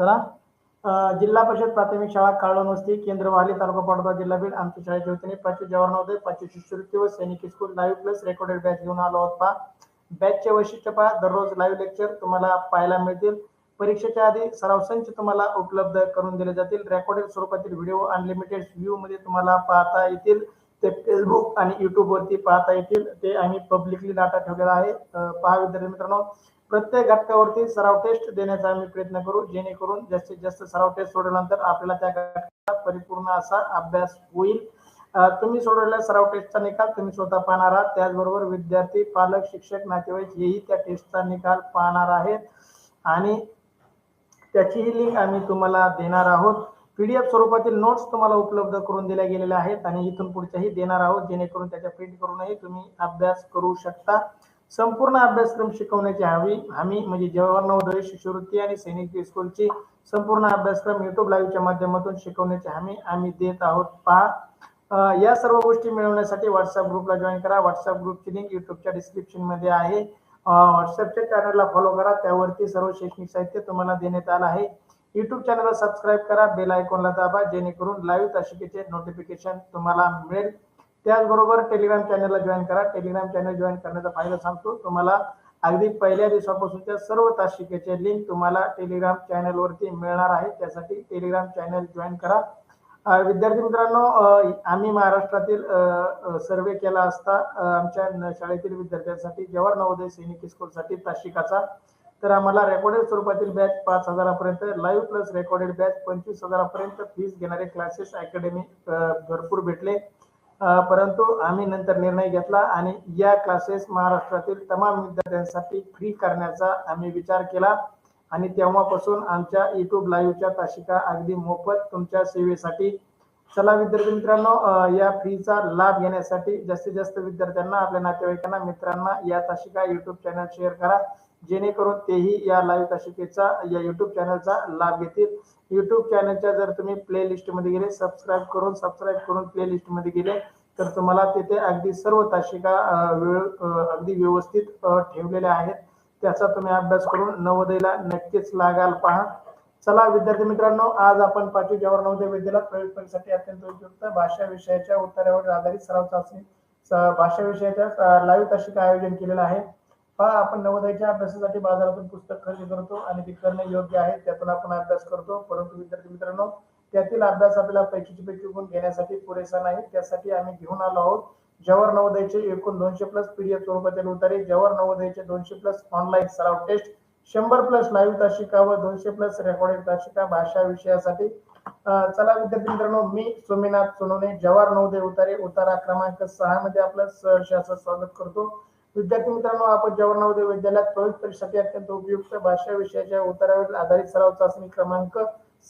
चला. जिल्हा परिषद प्राथमिक शाळा काळवण वस्ती केंद्र वाली तालुका पडदा जिल्हा बीड आमच्या शाळेच्या वतीने पाचवी जवाहर नवोदय पाचवी शिष्यवृत्ती व Sainik school live plus recorded batch घेऊन आलो आहोत. पहा बॅचचे वैशिष्ट्य पहा. दररोज लाईव्ह लेक्चर तुम्हाला पाहायला मिळतील. परीक्षेच्या आधी सराव संच तुम्हाला उपलब्ध करून दिले जातील. रेकॉर्डेड स्वरूपातील व्हिडिओ अनलिमिटेड व्ह्यू मध्ये तुम्हाला पाहता येतील. ते फेसबुक आणि युट्यूब वरती पाहता येतील. ते आम्ही पब्लिकली डाटा ठेवलेला आहे. पहा विद्यार्थी मित्रांनो प्रत्येक घटकावरती सराव टेस्ट देण्याचा आम्ही प्रयत्न करू. जेणेकरून जास्तीत जास्त सराव टेस्ट सोडल्यानंतर आपल्याला त्या घटकाचा परिपूर्ण असा अभ्यास होईल. तुम्ही सोडवलेल्या सराव टेस्टचा निकाल तुम्ही स्वतः पाहणार आहात. त्याचबरोबर विद्यार्थी पालक शिक्षक नातेवाईक हेही त्या टेस्टचा निकाल पाहणार आहेत. आणि त्याचीही लिंक आम्ही तुम्हाला देणार आहोत. पीडीएफ स्वरूपातील नोट्स तुम्हाला उपलब्ध करून दिल्या गेलेल्या आहेत आणि इथून पुढच्याही देणार आहोत जेणेकरून त्याच्या प्रिंट करूनही तुम्ही अभ्यास करू शकता. संपूर्ण अभ्यासक्रम शिकवण्याची हवी. हमी म्हणजे जवाहर नवोदय शिष्यवृत्ती आणि सैनिक स्कूलची संपूर्ण अभ्यासक्रम युट्यूब लाईव्हच्या माध्यमातून शिकवण्याची हमी आम्ही देत आहोत. पहा. या सर्व गोष्टी मिळवण्यासाठी व्हॉट्सअप ग्रुपला जॉईन करा. व्हॉट्सअप ग्रुपची लिंक युट्यूबच्या डिस्क्रिप्शनमध्ये आहे. व्हॉट्सअपच्या चॅनलला फॉलो करा. त्यावरती सर्व शैक्षणिक साहित्य तुम्हाला देण्यात आलं आहे. युट्यूब चॅनलला सबस्क्राईब करा बेल आयकॉनला दाबा जेणेकरून लाईव्ह तासिकेचे नोटिफिकेशन तुम्हाला मिळेल. त्याचबरोबर टेलिग्राम चॅनलला जॉईन करा. टेलिग्राम चॅनल जॉईन करण्याचा फायदा सांगतो. तुम्हाला अगदी पहिल्या दिवसापासूनच्या सर्व तासिकेचे लिंक तुम्हाला टेलिग्राम चॅनलवरती मिळणार आहे. त्यासाठी टेलिग्राम चॅनल जॉईन करा. विद्यार्थी मित्रांनो आम्ही महाराष्ट्रातील सर्वे केला असता आमच्या शाळेतील विद्यार्थ्यांसाठी जवाहर नवोदय सैनिक स्कूलसाठी तासिकाचा तर आम्हाला रेकॉर्डेड स्वरूपातील बॅच पाच हजारापर्यंत लाईव्ह प्लस रेकॉर्डेड बॅच पंचवीस हजारापर्यंत फीस घेणारे क्लासेस अकॅडमी भरपूर भेटले. परंतु आम्ही नंतर निर्णय घेतला आणि या क्लासेस महाराष्ट्रातील तमाम विद्यार्थ्यांसाठी फ्री करण्याचा आम्ही विचार केला. आणि तेव्हापासून आमच्या युट्यूब लाईव्हच्या तासिका अगदी मोफत तुमच्या सेवेसाठी. चला विद्यार्थी मित्रांनो या फ्रीचा लाभ घेण्यासाठी जास्तीत जास्त विद्यार्थ्यांना आपल्या नातेवाईकांना मित्रांना या तासिका युट्यूब चॅनल शेअर करा. जेणेकरून तेही या लाईव्ह तासिकेचा या युट्यूब चॅनलचा लाभ घेतील. युट्यूब चॅनलच्या जर तुम्ही प्ले लिस्टमध्ये गेले सबस्क्राईब करून सबस्क्राईब करून प्ले लिस्टमध्ये गेले तर तुम्हाला तिथे अगदी सर्व तासिका वेळ अगदी व्यवस्थित ठेवलेल्या आहेत. त्याचा तुम्ही अभ्यास करून नवोदयला नक्कीच लागाल पहा. चला विद्यार्थी मित्रांनो आज आपण पाचवी जवाहर नवोदय विद्यालयात प्रवेश परीक्षेसाठी अत्यंत उपयुक्त भाषा विषयाच्या उत्तरावर आधारित सराव चाचणी भाषा विषयाच्या लाईव्ह तासिका आयोजन केलेलं आहे. पहा आपण नवोदयाच्या अभ्यासासाठी बाजारातून पुस्तक खरेदी करतो आणि ते करणे योग्य आहे त्यातून आपण अभ्यास करतो. परंतु विद्यार्थी मित्रांनो त्यातील अभ्यास आपल्याला पैकीची पैकी गुण घेण्यासाठी पुरेसा नाही. त्यासाठी आम्ही घेऊन आलो आहोत जवाहर नवोदयचे एकूण दोनशे प्लस पीडीएफ स्वरूपातील उतारे. जवाहर नवोदयचे दोनशे प्लस ऑनलाईन सराव टेस्ट शंभर प्लस लाईव्ह तासिका व दोनशे प्लस रेकॉर्डेड तासिका भाषा विषयासाठी. चला विद्यार्थी मित्रांनो मी सोमीनाथ सोनोने जवाहर नवोदय उतारे. उतारा क्रमांक सहा मध्ये आपलं सहर्ष स्वागत करतो. विद्यार्थी मित्रांनो आपण जवाहर विद्यालयात प्रवेश परीक्षेसाठी अत्यंत उपयुक्त भाषा विषयाच्या उत्तरावर आधारित सराव चाचणी क्रमांक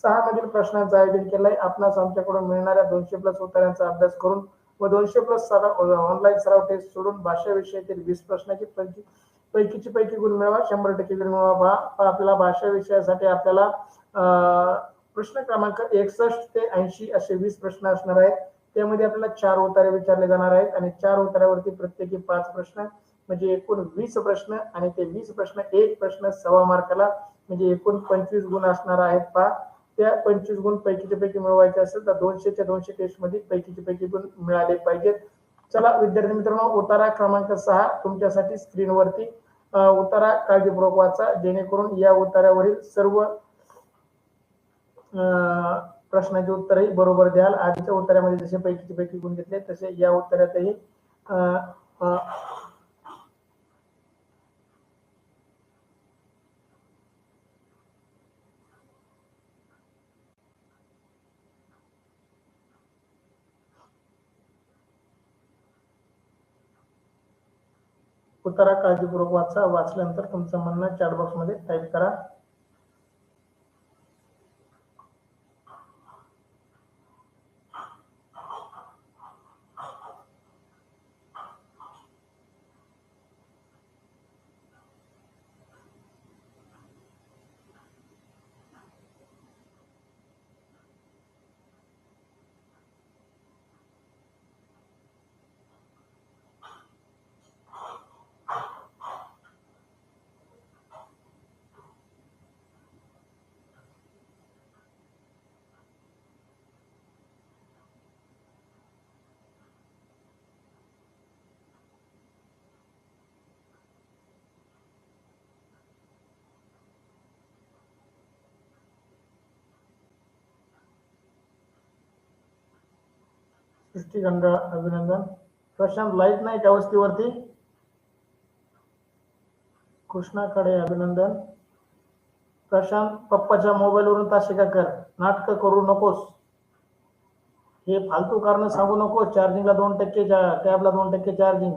सहा मधील प्रश्नांचं आयोजन केलंय. आपणास आमच्याकडून मिळणाऱ्या दोनशे प्लस उत्तरांचा अभ्यास करून व दोनशे प्लस सराव ऑनलाईन सराव टेस्ट सोडून भाषा विषयातील वीस प्रश्नाची पैकी पैकीची पैकी गुण मिळवा. शंभर टक्के गुण मिळवा. आपल्याला भाषा विषयासाठी आपल्याला प्रश्न क्रमांक एकसष्ट ते ऐंशी असे वीस प्रश्न असणार आहेत. त्यामध्ये आपल्याला चार उतारे विचारले जाणार आहेत आणि चार उतारावरती प्रत्येकी पाच प्रश्न म्हणजे एकूण वीस प्रश्न आणि ते वीस प्रश्न एक प्रश्न सव्वा मार्काला म्हणजे एकूण पंचवीस गुण असणार आहेत पहा. त्या पंचवीस गुण पैकीचे पैकी मिळवायचे असेल तर दोनशेच्या दोनशे टेस्टमध्ये पैकीचे पैकी गुण मिळाले पाहिजेत. चला विद्यार्थी मित्रांनो उतारा क्रमांक सहा तुमच्यासाठी स्क्रीनवरती उतारा काळजीपूर्वक वाचा जेणेकरून या उतारावरील सर्व अं, प्रश्नाची उत्तरही बरोबर द्याल. आधीच्या उत्तरामध्ये जसे पैकीचे पैकी गुण घेतले तसे या उत्तरातही उत्तरा काळजीपूर्वक वाचा. वाचल्यानंतर तुमचं म्हणणं चॅट टाईप करा. सृष्टी अभिनंदन. प्रशांत लाइट नाही त्या वस्तीवरती कृष्णाकडे अभिनंदन. प्रशांत पप्पाच्या मोबाईलवरून ताशिका कर. नाटकं करू नकोस. हे फालतू कारण सांगू नकोस. चार्जिंगला दोन टक्के टॅबला दोन टक्के चार्जिंग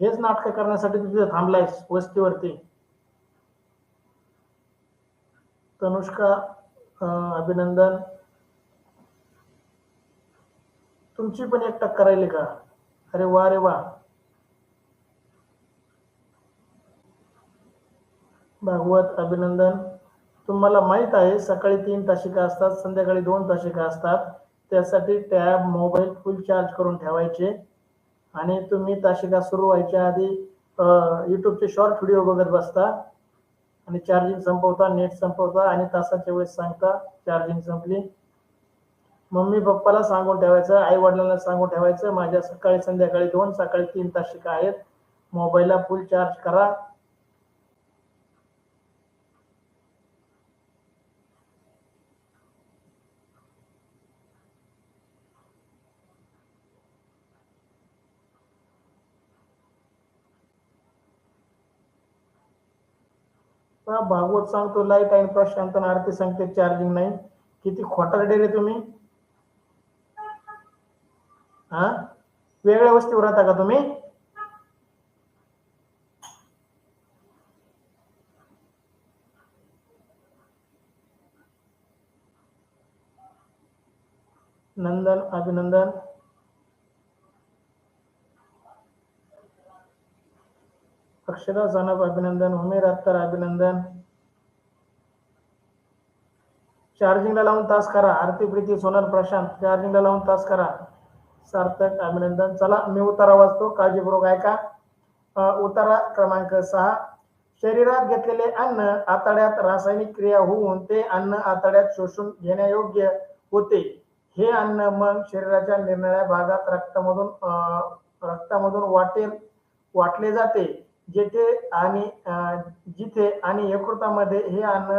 हेच नाटकं करण्यासाठी तू तिथे थांबलायस वस्तीवरती. तनुष्का अभिनंदन. तुमची पण एक टक्कर राहिली का? अरे वा रे वा. भागवत अभिनंदन. तुम्हाला माहीत आहे सकाळी तीन तासिका असतात संध्याकाळी दोन तासिका असतात. त्यासाठी टॅब मोबाईल फुल चार्ज करून ठेवायचे. आणि तुम्ही तासिका सुरू व्हायच्या आधी युट्यूबचे शॉर्ट व्हिडिओ बघत बसता. आणि चार्जिंग संपवता नेट संपवता. आणि तासाच्या वेळेस सांगता चार्जिंग संपली. मम्मी पप्पाला सांगून ठेवायचं आई वडिलांना सांगून ठेवायचं माझ्या सकाळी संध्याकाळी दोन सकाळी तीन तास शिका आहेत. मोबाईलला फुल चार्ज करा. भागवत सांगतो लाइट आणि प्रशांत आणि आरती सांगते चार्जिंग नाही. किती खोटारडे रे तुम्ही. हा? वेगळ्या वस्तीवर राहता का तुम्ही? नंदन अभिनंदन. अक्षरा जानब अभिनंदन. उमेर अत्तर अभिनंदन. चार्जिंगला लावून तास करा. आरती प्रीती सोनल प्रशांत. चार्जिंगला लावून तास करा. सार्थक अभिनंदन. चला मी उतारा वाचतो. काळजीपूर्वक ऐका. उतारा क्रमांक सहा. शरीरात घेतलेले अन्न आतड्यात रासायनिक क्रिया होऊन ते अन्न आतड्यात शोषून घेण्यायोग्य होते. हे अन्न मग शरीराच्या निरनिळ्या भागात रक्तामधून रक्तामधून वाटेल वाटले जाते. जेथे आणि जिथे आणि यकृतामध्ये हे अन्न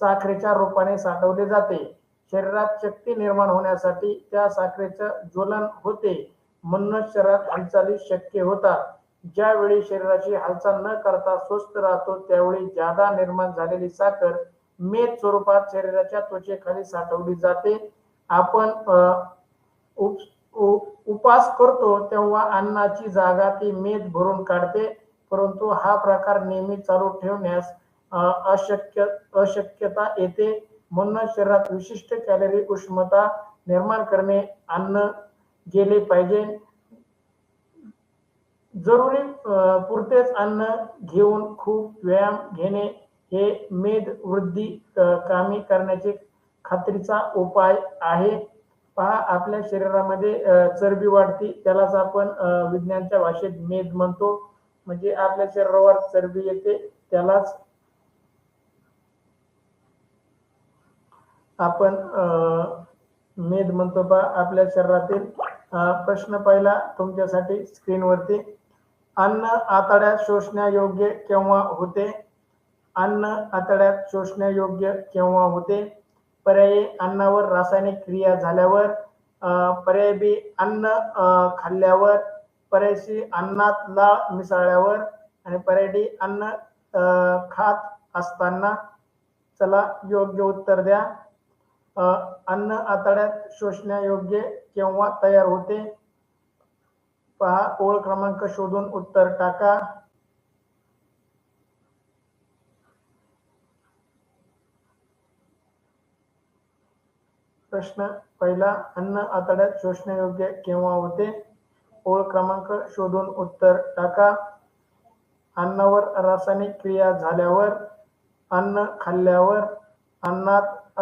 साखरेच्या रूपाने साठवले जाते. शरीरात शक्ती निर्माण होण्यासाठी त्या साखरेचं ज्वलन होते. म्हणूनच शरीरात हालचाली शक्य होतात. ज्यावेळी शरीराची हालचाल न करता स्वस्थ राहतो त्यावेळी जादा निर्माण झालेली साखर मेद स्वरूपात शरीराच्या त्वचेखाली साठवली जाते. आपण उप- उ- उपास करतो तेव्हा अन्नाची जागा ती मेद भरून काढते. परंतु हा प्रकार नेहमी चालू ठेवण्यास अशक्य अशक्यता येते. म्हणूनच शरीरात विशिष्ट कॅलरी उष्णता निर्माण करणे अन्न गेले पाहिजे. जरुरी पुरतेच अन्न घेऊन खूप व्यायाम घेणे हे मेद वृद्धी कामी करण्याचे खात्रीचा उपाय आहे. पहा आपल्या शरीरामध्ये चरबी वाढती त्यालाच आपण विज्ञानच्या भाषेत मेद म्हणतो. म्हणजे आपल्या शरीरावर चरबी येते त्यालाच आपण मेद म्हणतो बा आपल्या शरीरातील प्रश्न पहिला तुमच्यासाठी स्क्रीनवरती. अन्न आतड्यात शोषण्यायोग्य केव्हा होते? अन्न आतड्यात शोषण्यायोग्य केव्हा होते? पर्यायी अन्नावर रासायनिक क्रिया झाल्यावर पर्याय बी अन्न खाल्ल्यावर पर्याय सी अन्नात लाळ मिसळल्यावर आणि पर्याय डी अन्न खात असताना चला योग्य उत्तर द्या. अन्न आतड्यात शोषण्यायोग्य केव्हा तयार होते? पहा ओळ क्रमांक शोधून उत्तर टाका. प्रश्न पहिला अन्न आतड्यात शोषण्यायोग्य केव्हा होते? ओळ क्रमांक शोधून उत्तर टाका. अन्नावर रासायनिक क्रिया झाल्यावर अन्न खाल्ल्यावर अन्नात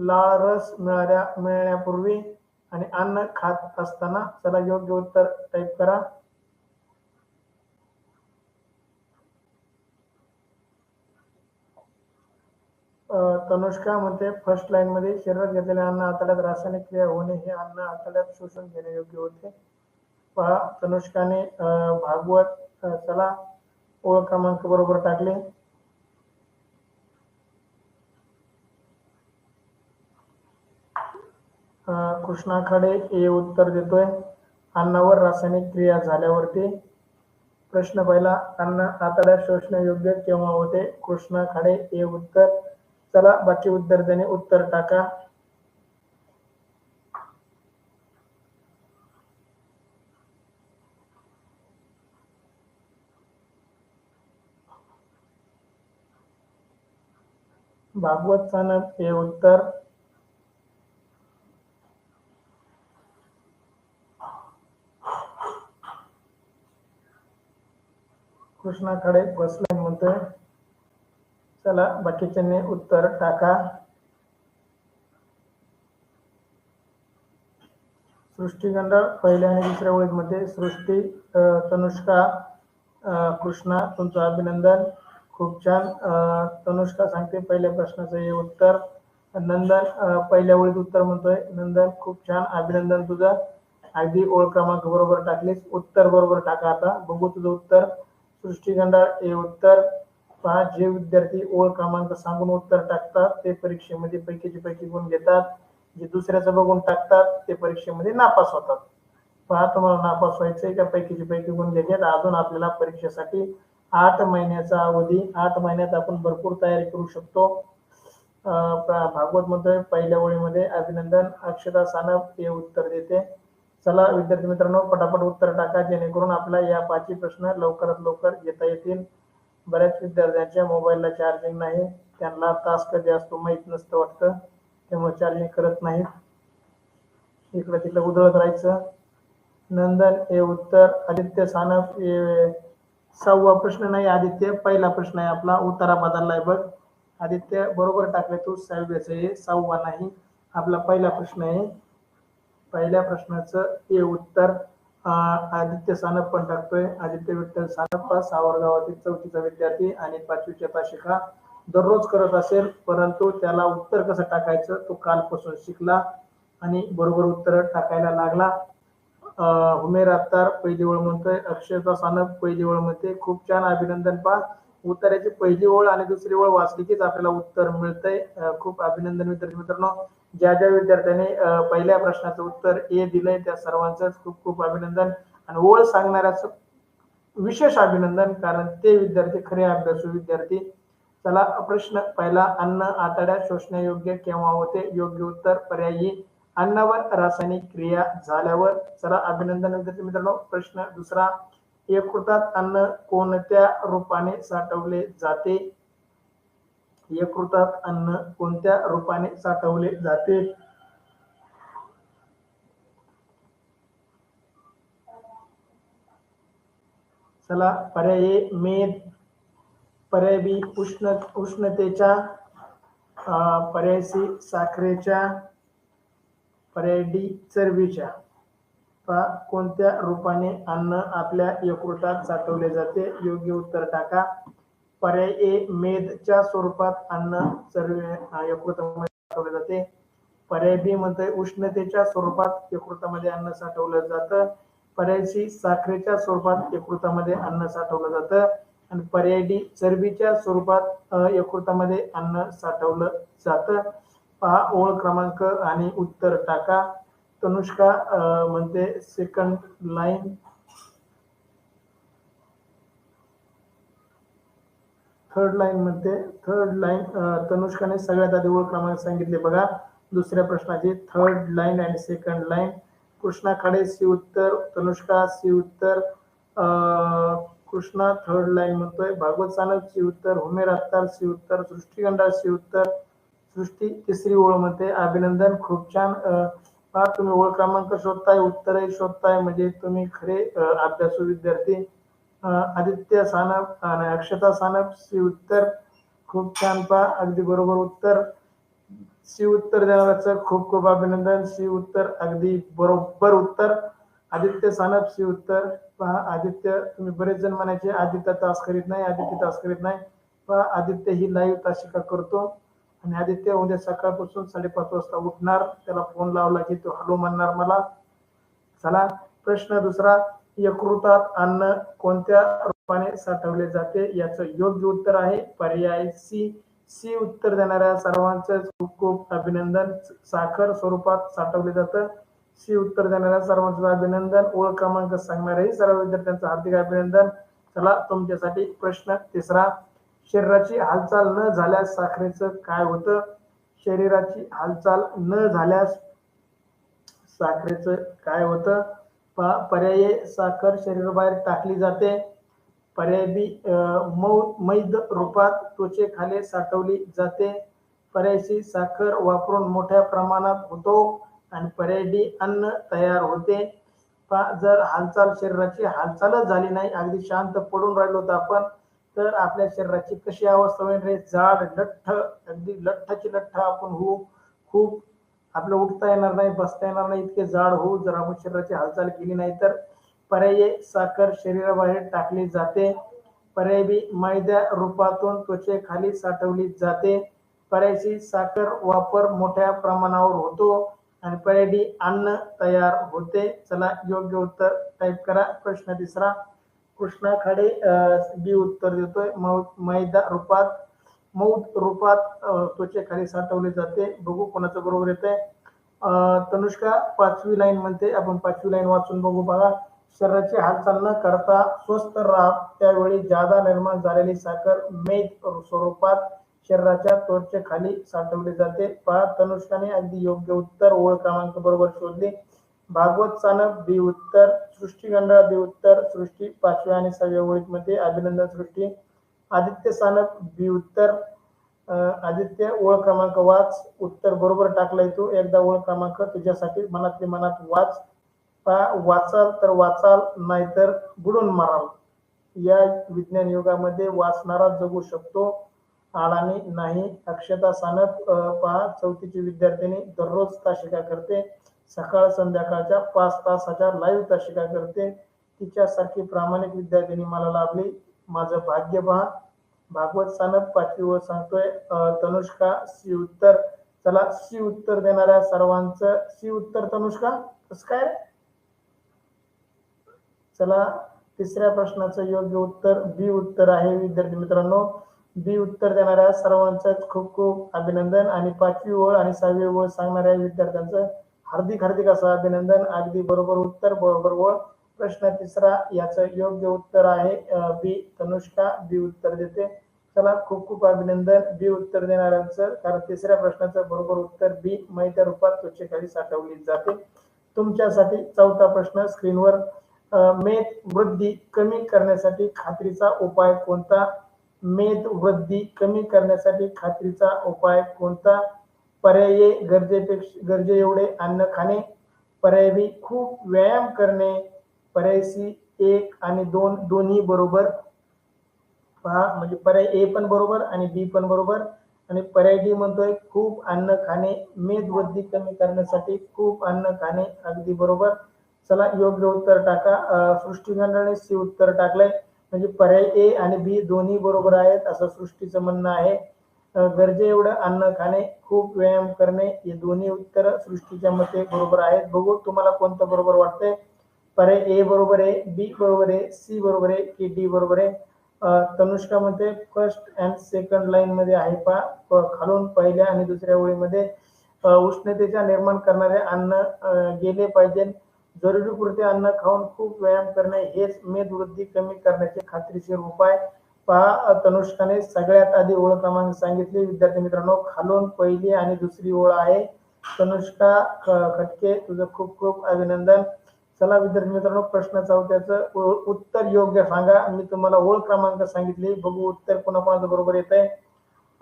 ला रस मिळाल्या मिळण्यापूर्वी आणि अन्न खात असताना चला योग्य उत्तर टाईप करा. तनुष्का म्हणते फर्स्ट लाईन मध्ये शरीरात घेतलेल्या अन्न आतड्यात रासायनिक क्रिया होणे हे अन्न आतड्यात शोषून घेणे योग्य होते. पहा तनुष्काने भागवत चला ओळख क्रमांक बरोबर टाकले. कृष्णा खाडे ए उत्तर देतोय. अन्नावर रासायनिक क्रिया झाल्यावरती प्रश्न पहिला अन्न आतड्यात शोषण योग्य केव्हा होते? कृष्णा खाडे ए उत्तर चला बाकी विद्यार्थ्यांनी उत्तर टाका. भागवत चाणक हे उत्तर कृष्णा खाडे बसलाय म्हणतोय चला बाकीच्यांनी उत्तर टाका. सृष्टी गंडाळ पहिल्या आणि दुसऱ्या ओळीमध्ये सृष्टी तनुष्का कृष्णा तुमचं अभिनंदन. खूप छान. तनुष्का सांगते पहिल्या प्रश्नाचं हे उत्तर. नंदन पहिल्या ओळीत उत्तर म्हणतोय. नंदन खूप छान. अभिनंदन तुझं. अगदी ओळ क्रमांक बरोबर टाकलीस. उत्तर बरोबर टाका आता. बघू तुझं उत्तर. सृष्टीगंधा ए उत्तर. पहा जे विद्यार्थी ओळ क्रमांक सांगून उत्तर टाकतात ते परीक्षेमध्ये पैकीचे पैकी गुण घेतात. जे दुसऱ्याचं बघून टाकतात ते परीक्षेमध्ये नापास होतात. पहा तुम्हाला नापास व्हायचंय का? पैकीचे पैकी गुण घ्यायचे अजून आपल्याला परीक्षेसाठी आठ महिन्याचा अवधी आठ महिन्यात आपण भरपूर तयारी करू शकतो. भागवत मध्ये पहिल्या ओळीमध्ये अभिनंदन. अक्षता सानप हे उत्तर देते. चला विद्यार्थी मित्रांनो पटापट उत्तर टाका जेणेकरून आपला या पाचही प्रश्न लवकरात लवकर घेता येतील. बऱ्याच विद्यार्थ्यांच्या मोबाईलला चार्जिंग नाही. त्यांना तास कधी असतो माहीत नसतं वाटतं. त्यामुळे चार्जिंग करत नाहीत. इकडं तिकडं उधळत राहायचं. नंदन हे उत्तर आदित्य सानप हे सहावा प्रश्न नाही आदित्य पहिला प्रश्न आहे आपला उतारा बदललाय बघ. आदित्य बरोबर टाकले तू सहाव्याचं हे सहावा नाही आपला पहिला प्रश्न आहे. पहिल्या प्रश्नाचं हे उत्तर आदित्य सानप पण टाकतोय. आदित्य विठ्ठल सानप हा सावरगावातील चौथीचा विद्यार्थी आणि पाचवीच्या ताशिका दररोज करत असेल परंतु त्याला उत्तर कसं टाकायचं? तो कालपासून शिकला आणि बरोबर उत्तर टाकायला लागला. हुमेर उमेर अत्तार पहिली ओळ म्हणतोय. अक्षयचा सानप पहिली ओळ म्हणते. खूप छान अभिनंदन पा उत्तराची पहिली ओळ आणि दुसरी ओळ वाचली कीच आपल्याला उत्तर मिळतंय. खूप अभिनंदन विद्यार्थी मित्रांनो. ज्या ज्या विद्यार्थ्यांनी पहिल्या प्रश्नाचं उत्तर ए दिलंय त्या सर्वांचंच खूप खूप अभिनंदन. आणि ओळ सांगणाऱ्याच विशेष अभिनंदन कारण ते विद्यार्थी खरे अभ्यासू विद्यार्थी. चला प्रश्न पहिला अन्न आतड्या शोषण्यायोग्य केव्हा होते? योग्य उत्तर पर्यायी. अन्नावर रासायनिक क्रिया झाल्यावर. चला अभिनंदन विद्यार्थी मित्रांनो. प्रश्न दुसरा यकृतात अन्न कोणत्या रूपाने साठवले जाते? यकृतात अन्न कोणत्या रूपाने साठवले जाते? चला पर्याय मेद पर्याय बी उष्ण उष्णतेच्या अं, पर्याय सी साखरेच्या पर्याय डी चरबीच्या. पहा कोणत्या रूपाने अन्न आपल्या यकृतात साठवले जाते? योग्य उत्तर टाका. पर्याय ए मेदच्या स्वरूपात अन्न चरबी यकृतामध्ये साठवले जाते. पर्याय बी म्हणतोय उष्णतेच्या स्वरूपात यकृतामध्ये अन्न साठवलं जातं. पर्याय सी साखरेच्या स्वरूपात यकृतामध्ये अन्न साठवलं जातं. आणि पर्याय डी चरबीच्या स्वरूपात यकृतामध्ये अन्न साठवलं जातं. पहा ओळ क्रमांक आणि उत्तर टाका. तनुष्का म्हणते सेकंड लाईन थर्ड लाईन म्हणते थर्ड लाईन तनुष्काने सगळ्यात आधी ओळख क्रमांक सांगितले बघा. दुसऱ्या प्रश्नाची थर्ड लाईन आणि second line Krishna Khade C उत्तर तनुष्का सी उत्तर. अं, कृष्णा थर्ड लाईन म्हणतोय. भागवत सानप सी उत्तर. हुमेर अत्तार सी उत्तर. सृष्टी गंडाळ सी उत्तर. सृष्टी तिसरी ओळ म्हणते अभिनंदन खूप छान. ना पहा तुम्ही ओळ क्रमांक शोधताय उत्तरही शोधताय? म्हणजे तुम्ही खरे अभ्यासू विद्यार्थी. आदित्य सानप आणि अक्षता सानप सी उत्तर. खूप छान पहा अगदी बरोबर उत्तर. सी उत्तर देणाऱ्याचं खूप खूप अभिनंदन. सी उत्तर अगदी बरोबर उत्तर. आदित्य सानप सी उत्तर. पहा आदित्य तुम्ही बरेच जण म्हणायचे आदित्य तास करीत नाही आदित्य तास करीत नाही. पहा आदित्य ही लाईव्ह तासिका करतो. आणि आदित्य उद्या सकाळपासून साडेपाच वाजता उठणार त्याला फोन लावला की तो हॅलो म्हणणार मला. चला प्रश्न दुसरा यकृतात अन्न कोणत्या रूपाने साठवले जाते? याचं योग्य उत्तर आहे पर्याय सी. सी उत्तर देणाऱ्या सर्वांचे खूप खूप अभिनंदन. साखर स्वरूपात साठवले जातं. सी उत्तर देणाऱ्या सर्वांचं अभिनंदन. ओळख क्रमांक सांगणाऱ्याही सर्व विद्यार्थ्यांचं हार्दिक अभिनंदन. चला तुमच्यासाठी प्रश्न तिसरा शरीराची हालचाल न झाल्यास साखरेचं काय होतं? शरीराची हालचाल न झाल्यास साखरेचं काय होतं? पर्याय पर्यायी साखर शरीराबाहेर टाकली जाते. पर्याय बी मऊ मैद रूपात त्वचेखाली साठवली जाते. पर्यायशी साखर वापरून मोठ्या प्रमाणात होतो आणि पर्याय डी अन्न तयार होते. पा जर हालचाल शरीराची हालचालच झाली नाही अगदी शांत पडून राहिलो तर आपण तर आपल्या शरीराची कशी अवस्था होईल रे? जाड लठ्ठ अगदी लठ्ठची लठ्ठ आपण होऊ खूप आपलं उठता येणार नाही बसता येणार नाही इतके जाड होऊ जर आपण शरीराची हालचाल केली नाही तर पर्यायी साखर शरीराबाहेर टाकली जाते. पर्याय बी मैद्या रूपातून त्वचेखाली साठवली जाते. पर्यायची साखर वापर मोठ्या प्रमाणावर होतो आणि पर्याय डी अन्न तयार होते. चला योग्य उत्तर टाईप करा. प्रश्न तिसरा कृष्णा खाडे बी उत्तर देतोय. मौ मैदा रूपात मौत रूपात त्वचेखाली साठवले जाते. बघू कोणाचं बरोबर येतंय. तनुष्का पाचवी लाईन म्हणते. आपण पाचवी लाईन वाचून बघू बघा. शरीराची हालचाल न करता स्वस्थ राहा. त्यावेळी जादा निर्माण झालेली साखर मेद स्वरूपात शरीराच्या त्वचेखाली साठवली जाते. पहा तनुष्काने अगदी योग्य उत्तर ओळ क्रमांक बरोबर शोधले. भागवत चाणक बी उत्तर सृष्टी बी उत्तर सृष्टी पाचव्या आणि सहाव्या ओळीमध्ये अभिनंदन सृष्टी. आदित्य सानप बी उत्तर आदित्य ओळ क्रमांक वाच उत्तर बरोबर टाकलाय तू एकदा ओळ क्रमांक तुझ्यासाठी मनातले मनात वाच. पहा वाचाल तर वाचाल नाहीतर बुडून माराल. या विज्ञान युगामध्ये वाचणारा जगू शकतो. आडाने नाही अक्षता सानप पहा चौथीची विद्यार्थिनी दररोज ताशिका करते. सकाळ संध्याकाळच्या पाच तासाच्या लाईव्ह तासिका करते. तिच्यासारखी प्रामाणिक विद्यार्थिनी मला लाभली. माझं भाग्य पहा. भागवत सानप पाचवीवर सांगतोय तनुष्का सी उत्तर. चला सी उत्तर देणाऱ्या सर्वांचं सी उत्तर तनुष्का कसं काय? चला तिसऱ्या प्रश्नाचं योग्य उत्तर बी उत्तर आहे. विद्यार्थी मित्रांनो बी उत्तर देणाऱ्या सर्वांचं खूप खूप अभिनंदन. आणि पाचवी ओळ आणि सहावी ओळ सांगणाऱ्या विद्यार्थ्यांचं हार्दिक हार्दिक असं अभिनंदन. अगदी बरोबर उत्तर बरोबर व प्रश्न तिसरा याचं योग्य उत्तर आहे. बी तनुष्का बी उत्तर देते. चला खूप खूप अभिनंदन. बी उत्तर देणाऱ्यांचं कारण तिसऱ्या प्रश्नाचं बरोबर उत्तर बी माहिती रूपात त्वचेखाली साठवली जाते. तुमच्यासाठी चौथा प्रश्न स्क्रीनवर. मेद वृद्धी कमी करण्यासाठी खात्रीचा उपाय कोणता? मेद वृद्धी कमी करण्यासाठी खात्रीचा उपाय कोणता? पर्यायी गरजेपेक्षा गरजे एवढे अन्न खाणे पर्यायी खूप व्यायाम करणे पर्यायी एक आणि दोन दोन्ही बरोबर. पहा म्हणजे पर्याय ए पण बरोबर आणि बी पण बरोबर. आणि पर्याय डी म्हणतोय खूप अन्न खाणे मेद वृद्धी कमी करण्यासाठी खूप अन्न खाणे अगदी बरोबर. चला योग्य उत्तर टाका. अं, सृष्टी मंडळाने सी उत्तर टाकलंय. म्हणजे पर्याय ए आणि बी दोन्ही बरोबर आहेत असं सृष्टीचं म्हणणं आहे. गरजे एवढं अन्न खाणे खूप व्यायाम करणे हे दोन्ही उत्तर सृष्टीच्या मते बरोबर आहेत. बघू तुम्हाला कोणतं बरोबर वाटतंय. पर्याय ए बरोबर आहे बी बरोबर आहे सी बरोबर आहे की डी बरोबर आहे तनुष्का मध्ये फर्स्ट अँड सेकंड लाईन मध्ये आहे पा खालून पहिल्या आणि दुसऱ्या ओळीमध्ये. उष्णतेच्या निर्माण करणारे अन्न गेले पाहिजे. जरुरीपुरते अन्न खाऊन खूप व्यायाम करणे हेच मेद वृद्धी कमी करण्याचे खात्रीशीर उपाय पहा तनुष्काने सगळ्यात आधी ओळ क्रमांक सांगितली. विद्यार्थी मित्रांनो खालून पहिली आणि दुसरी ओळ आहे. तनुष्का ख- खटके तुझं खूप खूप अभिनंदन. चला विद्यार्थी मित्रांनो प्रश्न चौथ्याचं उत्तर योग्य सांगा. मी तुम्हाला ओळ क्रमांक सांगितली. बघू उत्तर कोणाकोणाचं बरोबर येत आहे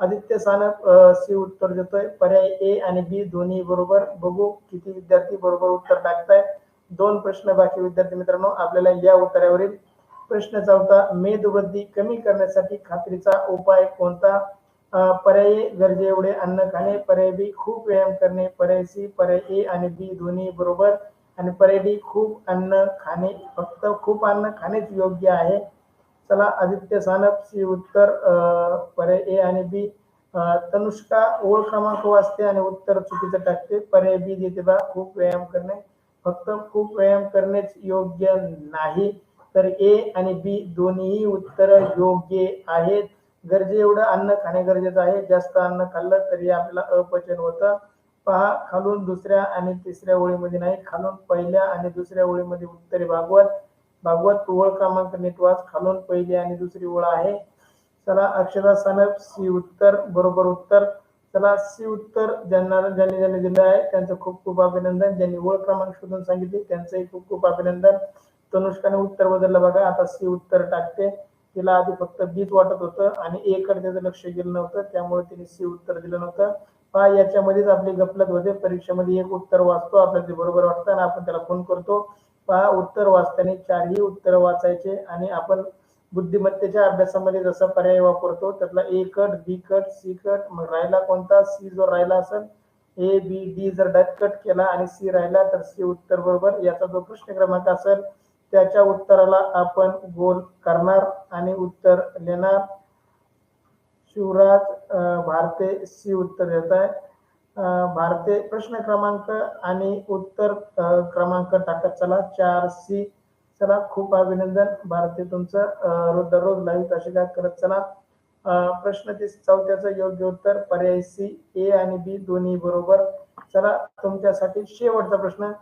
आदित्य सानप सी उत्तर देतोय. पर्याय ए आणि बी दोन्ही बरोबर. बघू किती विद्यार्थी बरोबर उत्तर टाकताय. दोन प्रश्न बाकी विद्यार्थी मित्रांनो आपल्याला या उत्तरावरील प्रश्न चौथा मेदवृद्धी कमी करण्यासाठी खात्रीचा उपाय कोणता? पर्याय गरजे एवढे अन्न खाणे पर्याय बी खूप व्यायाम करणे पर्याय सी पर्याय ए आणि बी दोन्ही बरोबर. आणि पर्याय डी खूप अन्न खाणे फक्त खूप अन्न खाणेच योग्य आहे. चला आदित्य सानप सी उत्तर पर्याय ए आणि बी. तनुष्का ओळ क्रमांक वाचते आणि उत्तर चुकीचं टाकते. पर्याय बी देते बा खूप व्यायाम करणे. फक्त खूप व्यायाम करणेच योग्य नाही. तर ए आणि बी दोन्ही उत्तर योग्य आहेत. गरजे एवढं अन्न खाणे गरजेचं आहे. जास्त अन्न खाल्लं तरी आपल्याला अपचन होतं. पहा खालून दुसऱ्या आणि तिसऱ्या ओळीमध्ये नाही खालून पहिल्या आणि दुसऱ्या ओळीमध्ये उत्तरे भागवत. भागवत ओळ क्रमांक नीट वाच. खालून पहिली आणि दुसरी ओळ आहे. चला अक्षरा सनप सी उत्तर बरोबर उत्तर. चला सी उत्तर ज्यांना ज्यांनी ज्यांनी दिलं आहे त्यांचं खूप खूप अभिनंदन. ज्यांनी ओळ क्रमांक शोधून सांगितले त्यांचंही खूप खूप अभिनंदन. तनुष्काने उत्तर बदललं बघा. आता सी उत्तर टाकते. तिला आधी फक्त बीच वाटत होतं आणि ए कडे त्याचं लक्ष गेलं नव्हतं. त्यामुळे तिने सी उत्तर दिलं नव्हतं. पहा याच्यामध्येच आपली गपलत होते. परीक्षेमध्ये एक उत्तर वाचतो. आपल्याला ते बरोबर वाटतं आणि आपण त्याला फोन करतो. पहा उत्तर वाचताना चारही उत्तर वाचायचे आणि आपण बुद्धिमत्तेच्या अभ्यासामध्ये जसा पर्याय वापरतो त्यातला A cut B cut C cut मग राहिला कोणता? सी जो राहिला असेल ए बी डी जर डट कट केला आणि सी राहिला तर सी उत्तर बरोबर. याचा जो प्रश्न क्रमांक असेल त्याच्या उत्तराला आपण गोल करणार आणि उत्तर लेणार शिवराज भारते सी उत्तर देत आहे. भारते प्रश्न क्रमांक आणि उत्तर क्रमांक टाकत चला. चार सी. चला. खूप अभिनंदन. भारते तुमचं रोज दररोज लाईव्ह तसे काय करत चला. प्रश्न ते चौथ्याचं योग्य उत्तर पर्याय सी ए आणि बी दोन्ही बरोबर. चला. तुमच्यासाठी शेवटचा प्रश्न.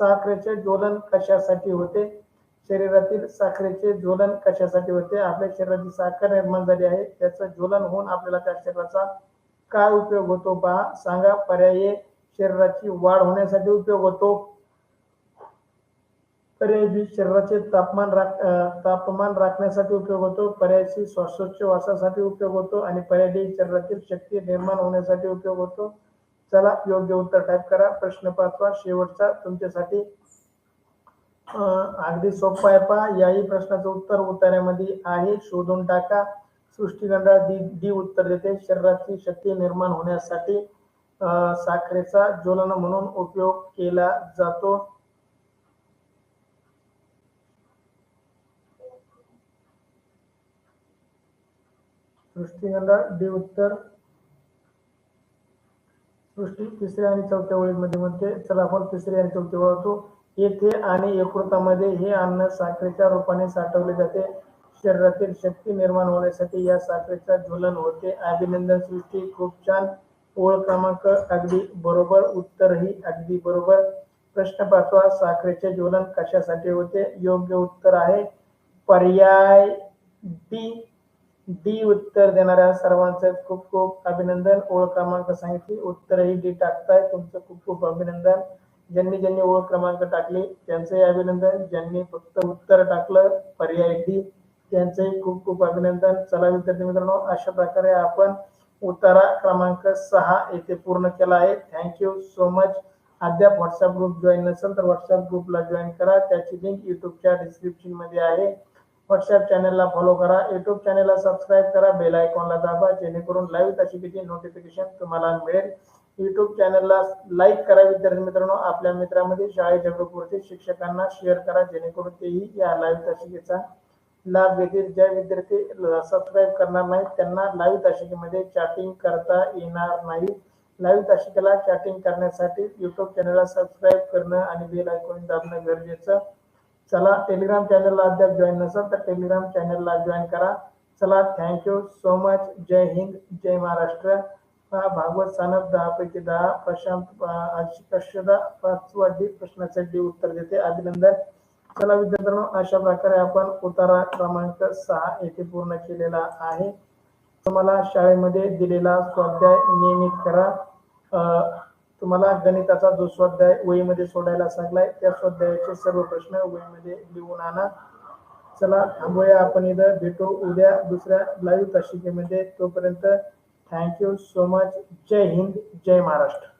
साखरेचे ज्वलन कशासाठी होते? शरीरातील साखरेचे ज्वलन कशासाठी होते? आपल्या शरीराची साखर निर्माण झाली आहे. त्याचं ज्वलन होऊन आपल्याला त्या शरीराचा काय उपयोग होतो पहा सांगा. पर्याय शरीराची वाढ होण्यासाठी उपयोग होतो. पर्याय बी शरीराचे तापमान राख तापमान राखण्यासाठी उपयोग होतो. पर्याय सी श्वासोच्छवासासाठी उपयोग होतो आणि पर्याय डी शरीरातील शक्ती निर्माण होण्यासाठी उपयोग होतो. चला योग्य उत्तर टाईप करा. प्रश्न पाचवा. शेवटचा. तुमच्यासाठी अगदी सोपा आहे पहा. याही प्रश्नाचं उत्तर उत्तरामध्ये आहे. शोधून टाका. सृष्टीगंधा डी डी उत्तर देते. शरीराची शक्ती निर्माण होण्यासाठी साखरेचा ज्वलन म्हणून उपयोग केला जातो. सृष्टीगंधा डी उत्तर. सृष्टी तिसऱ्या आणि चौथ्या ओळीमध्ये म्हणते चला आपण तिसरी आणि चौथ्या वळतो येथे आणि यकृतामध्ये हे अन्न साखरेच्या रूपाने साठवले जाते. शरीरातील शक्ती निर्माण होण्यासाठी या साखरेचा ज्वलन होते. अभिनंदन सृष्टी खूप छान. ओळ क्रमांक अगदी बरोबर. उत्तरही अगदी बरोबर. प्रश्न पाचवा साखरेचे ज्वलन कशासाठी होते? योग्य उत्तर आहे. पर्याय डी. डी उत्तर देणाऱ्या सर्वांचं खूप खूप अभिनंदन. ओळ क्रमांक सांगितली. उत्तरही डी टाकताय. तुमचं खूप खूप अभिनंदन. ज्यांनी ज्यांनी ओळख क्रमांक टाकले त्यांचंही अभिनंदन. ज्यांनी फक्त उत्तर टाकलं पर्याय डी. त्यांचंही खूप खूप अभिनंदन. चला विद्यार्थी मित्रांनो अशा प्रकारे आपण उतारा क्रमांक सहा येथे पूर्ण केला आहे. थँक्यू सो मच अद्याप व्हॉट्सअप ग्रुप जॉईन नसेल तर व्हॉट्सअप ग्रुपला जॉईन करा. त्याची लिंक युट्यूबच्या डिस्क्रिप्शनमध्ये आहे. व्हॉट्सअप चॅनलला फॉलो करा. युट्यूब चॅनलला सबस्क्राईब करा. बेल आयकॉनला दाबा. जेणेकरून लाईव्ह तशी किती नोटिफिकेशन तुम्हाला मिळेल. युट्यूब चॅनलला लाईक करा विद्यार्थी मित्रांनो. आपल्या मित्रामध्ये शाळेच्या ग्रुपवरती शिक्षकांना शेअर करा जेणेकरून तेही या लाईव्ह तासिकेचा लाभ घेतील. ज्या विद्यार्थी सबस्क्राईब करणार नाहीत त्यांना लाईव्ह तासिकेमध्ये चॅटिंग करता येणार नाही. लाईव्ह तासिकेला चॅटिंग करण्यासाठी युट्यूब चॅनलला सबस्क्राईब करणं आणि बेल ऐकून दाबणं गरजेचं. चला टेलिग्राम चॅनलला अद्याप जॉईन नसेल तर टेलिग्राम चॅनलला जॉईन करा. चला thank you so much Jai Hind Jai Maharashtra. Bhagwat Sanap दहा पैकी दहा प्रशांत कश्यदा पाचवा डी प्रश्नासाठी उत्तर देते. अभिनंदन. चला विद्यार्थ्यांनो अशा प्रकारे आपण उतारा क्रमांक सहा येथे पूर्ण केलेला आहे. तुम्हाला शाळेमध्ये दिलेला स्वाध्याय नियमित करा. तुम्हाला गणिताचा जो स्वाध्याय वहीमध्ये सोडायला सांगलाय त्या स्वाध्यायाचे सर्व प्रश्न वहीमध्ये लिहून आणा. चला थांबूया आपण इथं. भेटू उद्या दुसऱ्या लाईव्ह तशिकेमध्ये तोपर्यंत thank you so much. Jai Hind Jai Maharashtra.